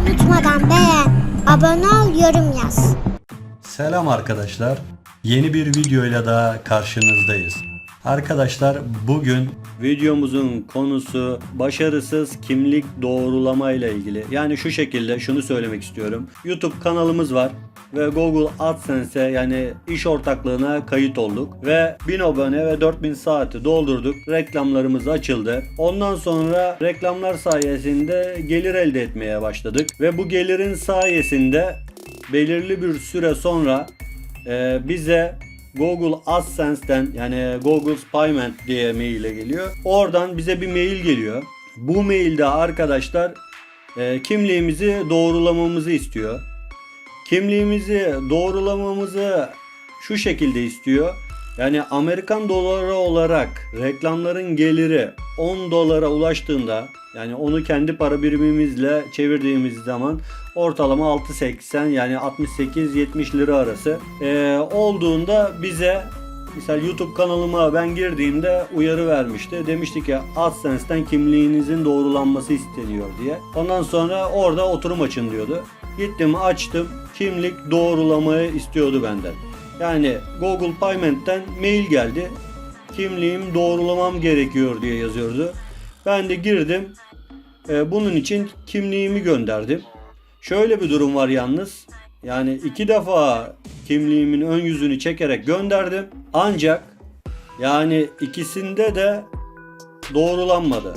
Unutmadan beğen, abone ol, yorum yaz. Selam arkadaşlar. Yeni bir videoyla daha karşınızdayız. Arkadaşlar bugün videomuzun konusu başarısız kimlik doğrulama ile ilgili. Yani şu şekilde şunu söylemek istiyorum. YouTube kanalımız var ve Google AdSense'e yani iş ortaklığına kayıt olduk ve 1000 abone ve 4000 saati doldurduk. Reklamlarımız açıldı. Ondan sonra reklamlar sayesinde gelir elde etmeye başladık ve bu gelirin sayesinde belirli bir süre sonra e, bize Google AdSense'ten yani Google Payment diye maile geliyor. Oradan bize bir mail geliyor. Bu mailde arkadaşlar e, kimliğimizi doğrulamamızı istiyor. Kimliğimizi doğrulamamızı şu şekilde istiyor. Yani Amerikan doları olarak reklamların geliri 10 dolara ulaştığında yani onu kendi para birimimizle çevirdiğimiz zaman ortalama 6.80 yani 68-70 lira arası ee, olduğunda bize Mesela YouTube kanalıma ben girdiğimde uyarı vermişti. Demişti ki AdSense'ten kimliğinizin doğrulanması isteniyor diye. Ondan sonra orada oturum açın diyordu. Gittim açtım. Kimlik doğrulamayı istiyordu benden. Yani Google Payment'ten mail geldi. Kimliğim doğrulamam gerekiyor diye yazıyordu. Ben de girdim. Ee, bunun için kimliğimi gönderdim. Şöyle bir durum var yalnız. Yani iki defa kimliğimin ön yüzünü çekerek gönderdim. Ancak yani ikisinde de doğrulanmadı.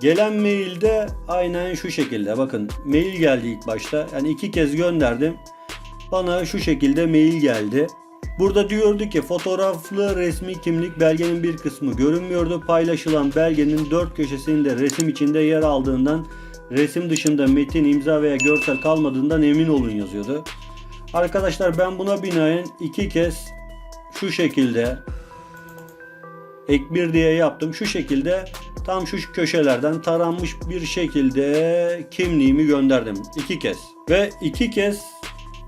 Gelen mailde aynen şu şekilde. Bakın mail geldi ilk başta. Yani iki kez gönderdim. Bana şu şekilde mail geldi. Burada diyordu ki fotoğraflı resmi kimlik belgenin bir kısmı görünmüyordu. Paylaşılan belgenin dört köşesinde resim içinde yer aldığından resim dışında metin, imza veya görsel kalmadığından emin olun yazıyordu. Arkadaşlar ben buna binaen iki kez şu şekilde ek bir diye yaptım. Şu şekilde tam şu köşelerden taranmış bir şekilde kimliğimi gönderdim. iki kez. Ve iki kez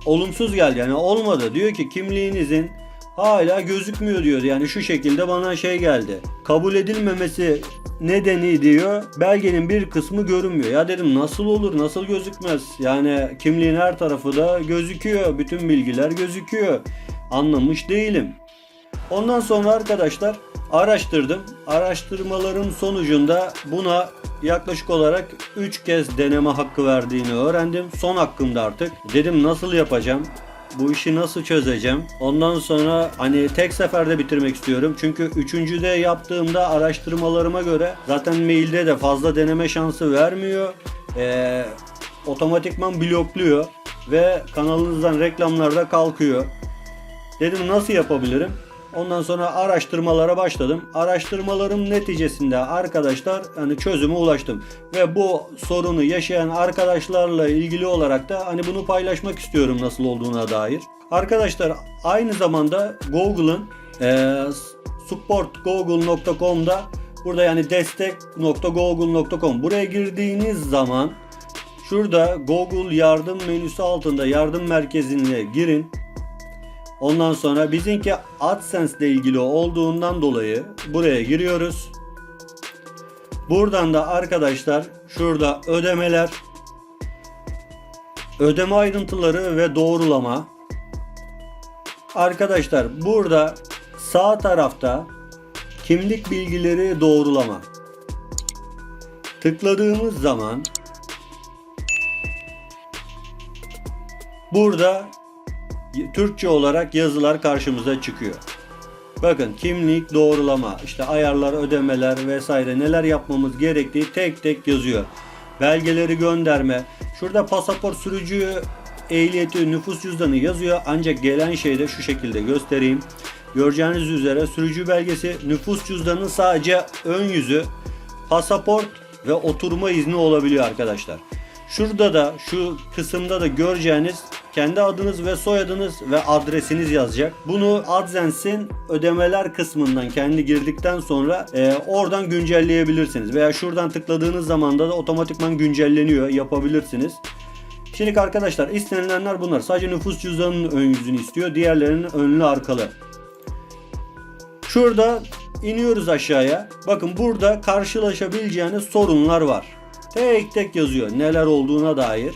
olumsuz geldi. Yani olmadı. Diyor ki kimliğinizin hala gözükmüyor diyor. Yani şu şekilde bana şey geldi. Kabul edilmemesi nedeni diyor belgenin bir kısmı görünmüyor. Ya dedim nasıl olur nasıl gözükmez. Yani kimliğin her tarafı da gözüküyor. Bütün bilgiler gözüküyor. Anlamış değilim. Ondan sonra arkadaşlar araştırdım. Araştırmalarım sonucunda buna yaklaşık olarak 3 kez deneme hakkı verdiğini öğrendim. Son hakkımda artık. Dedim nasıl yapacağım? Bu işi nasıl çözeceğim? Ondan sonra hani tek seferde bitirmek istiyorum. Çünkü üçüncüde yaptığımda araştırmalarıma göre zaten mailde de fazla deneme şansı vermiyor. Ee, otomatikman blokluyor ve kanalınızdan reklamlar da kalkıyor. Dedim nasıl yapabilirim? Ondan sonra araştırmalara başladım. Araştırmalarım neticesinde arkadaşlar hani çözüme ulaştım. Ve bu sorunu yaşayan arkadaşlarla ilgili olarak da hani bunu paylaşmak istiyorum nasıl olduğuna dair. Arkadaşlar aynı zamanda Google'ın e, supportgoogle.com'da burada yani destek.google.com buraya girdiğiniz zaman şurada Google yardım menüsü altında yardım merkezine girin. Ondan sonra bizimki AdSense ile ilgili olduğundan dolayı buraya giriyoruz. Buradan da arkadaşlar şurada ödemeler, ödeme ayrıntıları ve doğrulama. Arkadaşlar burada sağ tarafta kimlik bilgileri doğrulama. Tıkladığımız zaman burada Türkçe olarak yazılar karşımıza çıkıyor. Bakın kimlik doğrulama, işte ayarlar, ödemeler vesaire neler yapmamız gerektiği tek tek yazıyor. Belgeleri gönderme. Şurada pasaport sürücü ehliyeti, nüfus cüzdanı yazıyor. Ancak gelen şey de şu şekilde göstereyim. Göreceğiniz üzere sürücü belgesi, nüfus cüzdanının sadece ön yüzü, pasaport ve oturma izni olabiliyor arkadaşlar. Şurada da şu kısımda da göreceğiniz kendi adınız ve soyadınız ve adresiniz yazacak. Bunu AdSense'in ödemeler kısmından kendi girdikten sonra e, oradan güncelleyebilirsiniz. Veya şuradan tıkladığınız zaman da otomatikman güncelleniyor yapabilirsiniz. Şimdi arkadaşlar istenilenler bunlar. Sadece nüfus cüzdanının ön yüzünü istiyor. Diğerlerinin önlü arkalı. Şurada iniyoruz aşağıya. Bakın burada karşılaşabileceğiniz sorunlar var. Tek tek yazıyor neler olduğuna dair.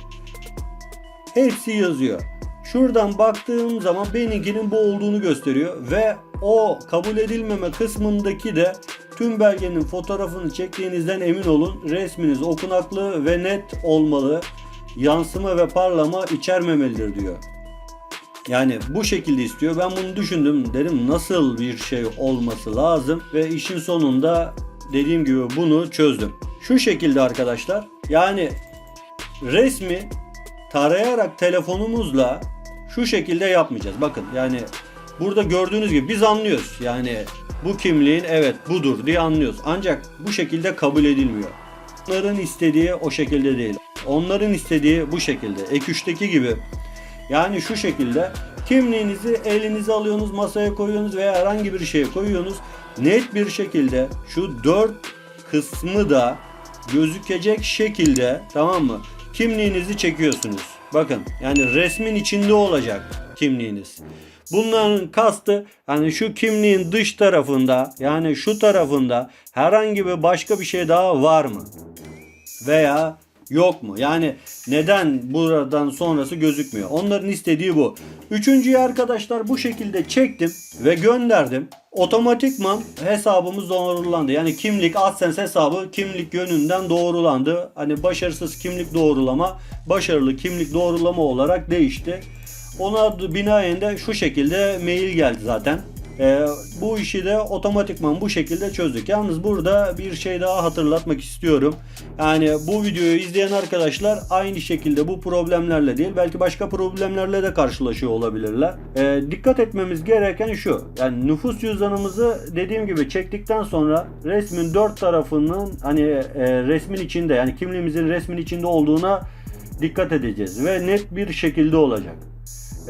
Hepsi yazıyor. Şuradan baktığım zaman benimkinin bu olduğunu gösteriyor ve o kabul edilmeme kısmındaki de tüm belgenin fotoğrafını çektiğinizden emin olun. Resminiz okunaklı ve net olmalı. Yansıma ve parlama içermemelidir diyor. Yani bu şekilde istiyor. Ben bunu düşündüm. Dedim nasıl bir şey olması lazım ve işin sonunda dediğim gibi bunu çözdüm. Şu şekilde arkadaşlar. Yani resmi tarayarak telefonumuzla şu şekilde yapmayacağız. Bakın yani burada gördüğünüz gibi biz anlıyoruz. Yani bu kimliğin evet budur diye anlıyoruz. Ancak bu şekilde kabul edilmiyor. Onların istediği o şekilde değil. Onların istediği bu şekilde. Ek 3'teki gibi. Yani şu şekilde kimliğinizi elinize alıyorsunuz, masaya koyuyorsunuz veya herhangi bir şeye koyuyorsunuz. Net bir şekilde şu dört kısmı da gözükecek şekilde tamam mı? Kimliğinizi çekiyorsunuz. Bakın yani resmin içinde olacak kimliğiniz. Bunların kastı hani şu kimliğin dış tarafında yani şu tarafında herhangi bir başka bir şey daha var mı? veya yok mu? Yani neden buradan sonrası gözükmüyor? Onların istediği bu. Üçüncüyü arkadaşlar bu şekilde çektim ve gönderdim. Otomatikman hesabımız doğrulandı. Yani kimlik AdSense hesabı kimlik yönünden doğrulandı. Hani başarısız kimlik doğrulama, başarılı kimlik doğrulama olarak değişti. Ona binaen de şu şekilde mail geldi zaten. Ee, bu işi de otomatikman bu şekilde çözdük. Yalnız burada bir şey daha hatırlatmak istiyorum. Yani bu videoyu izleyen arkadaşlar aynı şekilde bu problemlerle değil belki başka problemlerle de karşılaşıyor olabilirler. Ee, dikkat etmemiz gereken şu. Yani nüfus cüzdanımızı dediğim gibi çektikten sonra resmin dört tarafının hani e, resmin içinde yani kimliğimizin resmin içinde olduğuna dikkat edeceğiz ve net bir şekilde olacak.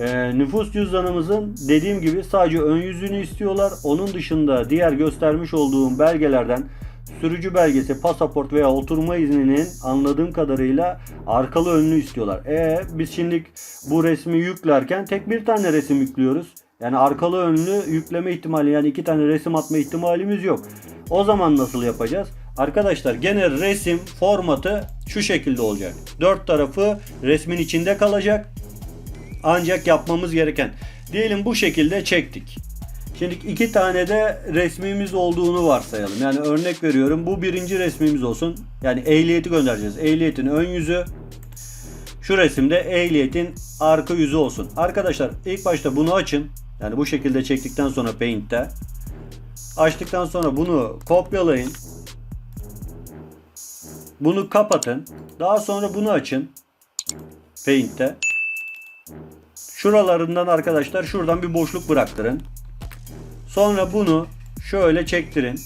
Ee, nüfus cüzdanımızın dediğim gibi sadece ön yüzünü istiyorlar. Onun dışında diğer göstermiş olduğum belgelerden sürücü belgesi, pasaport veya oturma izninin anladığım kadarıyla arkalı önlü istiyorlar. E biz şimdi bu resmi yüklerken tek bir tane resim yüklüyoruz. Yani arkalı önlü yükleme ihtimali yani iki tane resim atma ihtimalimiz yok. O zaman nasıl yapacağız? Arkadaşlar gene resim formatı şu şekilde olacak. Dört tarafı resmin içinde kalacak. Ancak yapmamız gereken diyelim bu şekilde çektik. Şimdi iki tane de resmimiz olduğunu varsayalım. Yani örnek veriyorum bu birinci resmimiz olsun. Yani ehliyeti göndereceğiz. Ehliyetin ön yüzü. Şu resimde ehliyetin arka yüzü olsun. Arkadaşlar ilk başta bunu açın. Yani bu şekilde çektikten sonra Paint'te. Açtıktan sonra bunu kopyalayın. Bunu kapatın. Daha sonra bunu açın. Paint'te. Şuralarından arkadaşlar şuradan bir boşluk bıraktırın. Sonra bunu şöyle çektirin.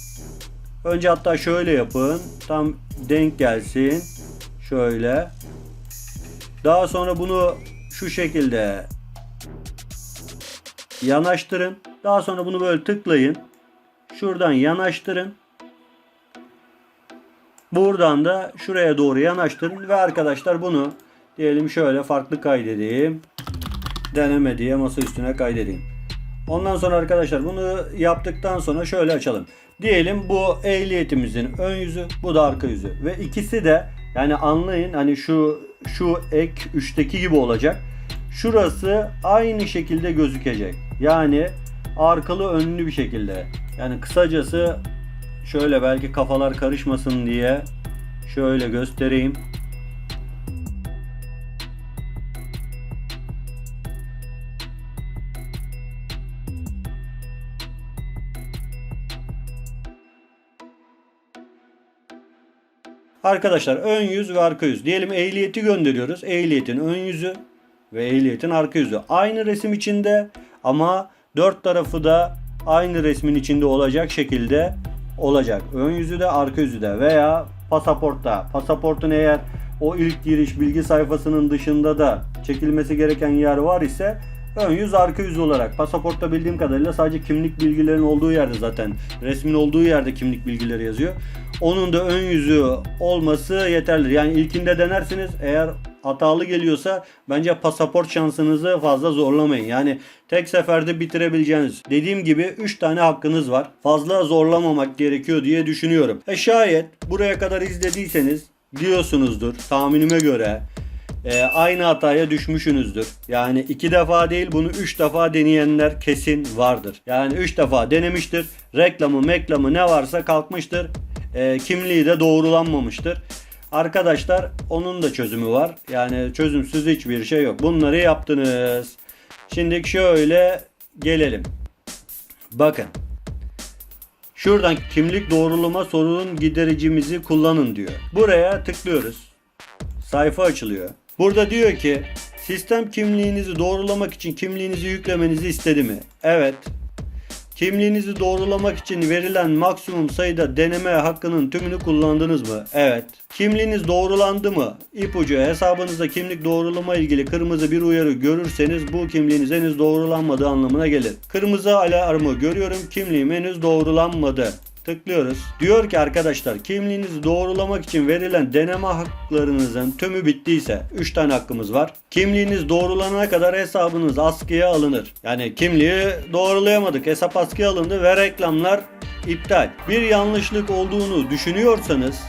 Önce hatta şöyle yapın. Tam denk gelsin. Şöyle. Daha sonra bunu şu şekilde yanaştırın. Daha sonra bunu böyle tıklayın. Şuradan yanaştırın. Buradan da şuraya doğru yanaştırın ve arkadaşlar bunu diyelim şöyle farklı kaydedeyim deneme diye masa üstüne kaydedeyim. Ondan sonra arkadaşlar bunu yaptıktan sonra şöyle açalım. Diyelim bu ehliyetimizin ön yüzü, bu da arka yüzü ve ikisi de yani anlayın hani şu şu ek 3'teki gibi olacak. Şurası aynı şekilde gözükecek. Yani arkalı önlü bir şekilde. Yani kısacası şöyle belki kafalar karışmasın diye şöyle göstereyim. Arkadaşlar ön yüz ve arka yüz. Diyelim ehliyeti gönderiyoruz. Ehliyetin ön yüzü ve ehliyetin arka yüzü. Aynı resim içinde ama dört tarafı da aynı resmin içinde olacak şekilde olacak. Ön yüzü de arka yüzü de veya pasaportta. Pasaportun eğer o ilk giriş bilgi sayfasının dışında da çekilmesi gereken yer var ise ön yüz arka yüz olarak pasaportta bildiğim kadarıyla sadece kimlik bilgilerinin olduğu yerde zaten resmin olduğu yerde kimlik bilgileri yazıyor. Onun da ön yüzü olması yeterlidir. Yani ilkinde denersiniz eğer hatalı geliyorsa bence pasaport şansınızı fazla zorlamayın. Yani tek seferde bitirebileceğiniz. Dediğim gibi 3 tane hakkınız var. Fazla zorlamamak gerekiyor diye düşünüyorum. E şayet buraya kadar izlediyseniz diyorsunuzdur tahminime göre e, aynı hataya düşmüşsünüzdür. Yani iki defa değil bunu üç defa deneyenler kesin vardır. Yani üç defa denemiştir. Reklamı meklamı ne varsa kalkmıştır. E, kimliği de doğrulanmamıştır. Arkadaşlar onun da çözümü var. Yani çözümsüz hiçbir şey yok. Bunları yaptınız. Şimdi şöyle gelelim. Bakın. Şuradan kimlik doğrulama sorun gidericimizi kullanın diyor. Buraya tıklıyoruz sayfa açılıyor. Burada diyor ki sistem kimliğinizi doğrulamak için kimliğinizi yüklemenizi istedi mi? Evet. Kimliğinizi doğrulamak için verilen maksimum sayıda deneme hakkının tümünü kullandınız mı? Evet. Kimliğiniz doğrulandı mı? İpucu hesabınızda kimlik doğrulama ilgili kırmızı bir uyarı görürseniz bu kimliğiniz henüz doğrulanmadığı anlamına gelir. Kırmızı alarmı görüyorum kimliğim henüz doğrulanmadı. Tıklıyoruz. Diyor ki arkadaşlar kimliğinizi doğrulamak için verilen deneme haklarınızın tümü bittiyse 3 tane hakkımız var. Kimliğiniz doğrulanana kadar hesabınız askıya alınır. Yani kimliği doğrulayamadık. Hesap askıya alındı ve reklamlar iptal. Bir yanlışlık olduğunu düşünüyorsanız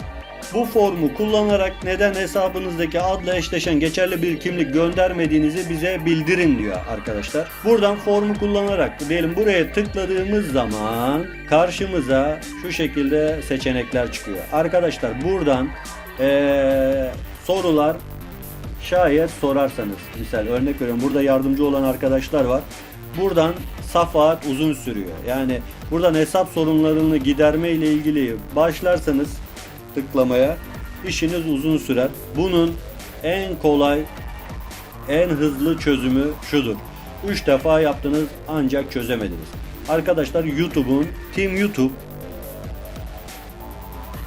bu formu kullanarak neden hesabınızdaki adla eşleşen geçerli bir kimlik göndermediğinizi bize bildirin diyor arkadaşlar. Buradan formu kullanarak diyelim buraya tıkladığımız zaman karşımıza şu şekilde seçenekler çıkıyor. Arkadaşlar buradan eee, sorular şayet sorarsanız misal örnek veriyorum burada yardımcı olan arkadaşlar var. Buradan safahat uzun sürüyor. Yani buradan hesap sorunlarını giderme ile ilgili başlarsanız tıklamaya işiniz uzun sürer. Bunun en kolay en hızlı çözümü şudur. 3 defa yaptınız ancak çözemediniz. Arkadaşlar YouTube'un Team YouTube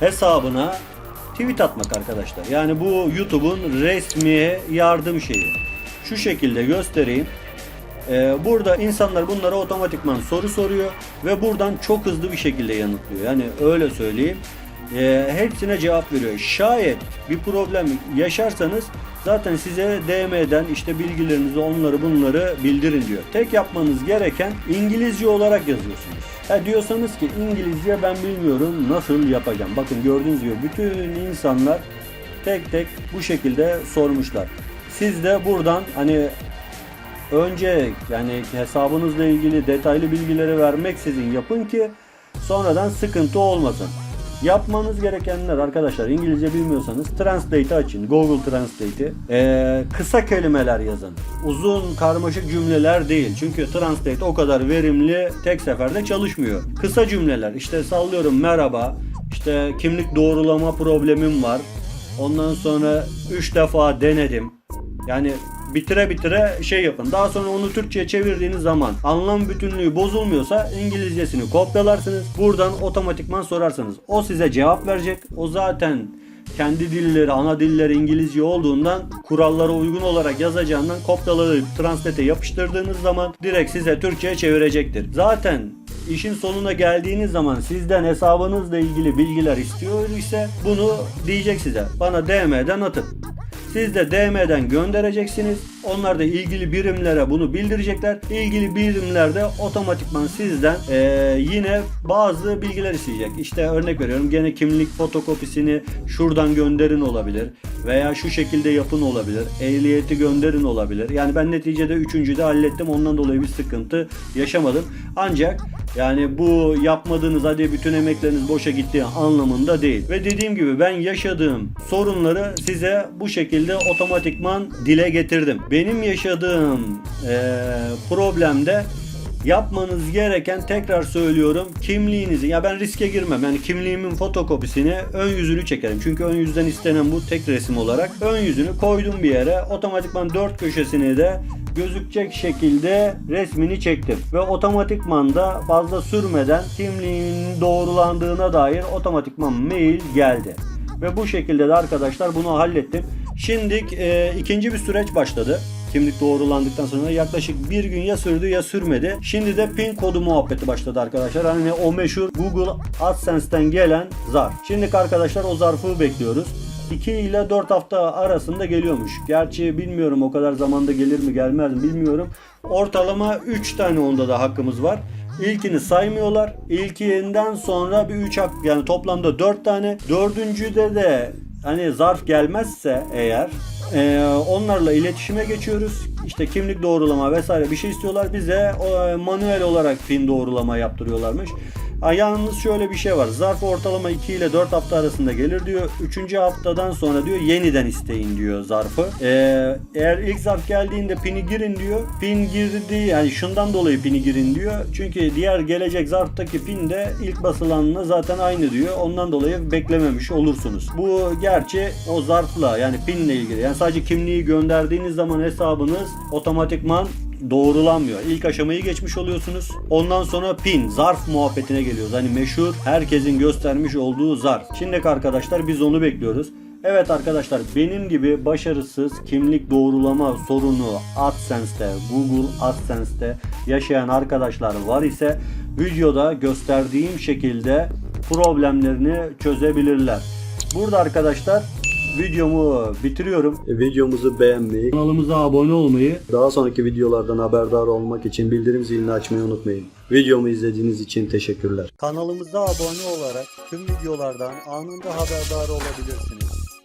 hesabına tweet atmak arkadaşlar. Yani bu YouTube'un resmi yardım şeyi. Şu şekilde göstereyim. Ee, burada insanlar bunlara otomatikman soru soruyor ve buradan çok hızlı bir şekilde yanıtlıyor. Yani öyle söyleyeyim. Ee, hepsine cevap veriyor. Şayet bir problem yaşarsanız zaten size DM'den işte bilgilerinizi onları bunları bildirin diyor. Tek yapmanız gereken İngilizce olarak yazıyorsunuz. Ha diyorsanız ki İngilizce ben bilmiyorum nasıl yapacağım. Bakın gördüğünüz gibi bütün insanlar tek tek bu şekilde sormuşlar. Siz de buradan hani önce yani hesabınızla ilgili detaylı bilgileri vermeksizin yapın ki sonradan sıkıntı olmasın. Yapmanız gerekenler arkadaşlar İngilizce bilmiyorsanız Translate'i açın. Google Translate'i. Ee, kısa kelimeler yazın. Uzun karmaşık cümleler değil. Çünkü Translate o kadar verimli tek seferde çalışmıyor. Kısa cümleler işte sallıyorum merhaba işte kimlik doğrulama problemim var. Ondan sonra 3 defa denedim. Yani bitire bitire şey yapın. Daha sonra onu Türkçe'ye çevirdiğiniz zaman anlam bütünlüğü bozulmuyorsa İngilizcesini kopyalarsınız. Buradan otomatikman sorarsanız o size cevap verecek. O zaten kendi dilleri, ana dilleri İngilizce olduğundan kurallara uygun olarak yazacağından kopyalayıp translate'e yapıştırdığınız zaman direkt size Türkçe'ye çevirecektir. Zaten işin sonuna geldiğiniz zaman sizden hesabınızla ilgili bilgiler istiyor ise bunu diyecek size. Bana DM'den atın. Siz de DM'den göndereceksiniz. Onlar da ilgili birimlere bunu bildirecekler. İlgili birimler de otomatikman sizden eee, yine bazı bilgiler isteyecek. İşte örnek veriyorum gene kimlik fotokopisini şuradan gönderin olabilir. Veya şu şekilde yapın olabilir. Ehliyeti gönderin olabilir. Yani ben neticede üçüncüyü de hallettim. Ondan dolayı bir sıkıntı yaşamadım. Ancak yani bu yapmadığınız hadi bütün emekleriniz boşa gittiği anlamında değil. Ve dediğim gibi ben yaşadığım sorunları size bu şekilde otomatikman dile getirdim. Benim yaşadığım eee, problemde yapmanız gereken tekrar söylüyorum kimliğinizi ya ben riske girmem. Yani kimliğimin fotokopisini ön yüzünü çekerim. Çünkü ön yüzden istenen bu tek resim olarak ön yüzünü koydum bir yere. Otomatikman dört köşesini de gözükecek şekilde resmini çektim. Ve otomatikman da fazla sürmeden kimliğin doğrulandığına dair otomatikman mail geldi. Ve bu şekilde de arkadaşlar bunu hallettim. Şimdi e, ikinci bir süreç başladı. Kimlik doğrulandıktan sonra yaklaşık bir gün ya sürdü ya sürmedi. Şimdi de pin kodu muhabbeti başladı arkadaşlar. Hani o meşhur Google AdSense'ten gelen zarf. Şimdi arkadaşlar o zarfı bekliyoruz. 2 ile 4 hafta arasında geliyormuş. Gerçi bilmiyorum o kadar zamanda gelir mi gelmez mi bilmiyorum. Ortalama 3 tane onda da hakkımız var. İlkini saymıyorlar. İlkinden sonra bir 3 hak yani toplamda 4 tane. Dördüncüde de hani zarf gelmezse eğer e, onlarla iletişime geçiyoruz. İşte kimlik doğrulama vesaire bir şey istiyorlar. Bize e, manuel olarak pin doğrulama yaptırıyorlarmış. Yalnız şöyle bir şey var. Zarf ortalama 2 ile 4 hafta arasında gelir diyor. 3. haftadan sonra diyor yeniden isteyin diyor zarfı. Ee, eğer ilk zarf geldiğinde pini girin diyor. Pin girdi yani şundan dolayı pini girin diyor. Çünkü diğer gelecek zarftaki pin de ilk basılanla zaten aynı diyor. Ondan dolayı beklememiş olursunuz. Bu gerçi o zarfla yani pinle ilgili. Yani sadece kimliği gönderdiğiniz zaman hesabınız otomatikman doğrulanmıyor. İlk aşamayı geçmiş oluyorsunuz. Ondan sonra pin, zarf muhabbetine geliyoruz. Hani meşhur herkesin göstermiş olduğu zarf. Şimdi arkadaşlar biz onu bekliyoruz. Evet arkadaşlar benim gibi başarısız kimlik doğrulama sorunu AdSense'te, Google AdSense'te yaşayan arkadaşlar var ise videoda gösterdiğim şekilde problemlerini çözebilirler. Burada arkadaşlar videomu bitiriyorum. Videomuzu beğenmeyi, kanalımıza abone olmayı, daha sonraki videolardan haberdar olmak için bildirim zilini açmayı unutmayın. Videomu izlediğiniz için teşekkürler. Kanalımıza abone olarak tüm videolardan anında haberdar olabilirsiniz.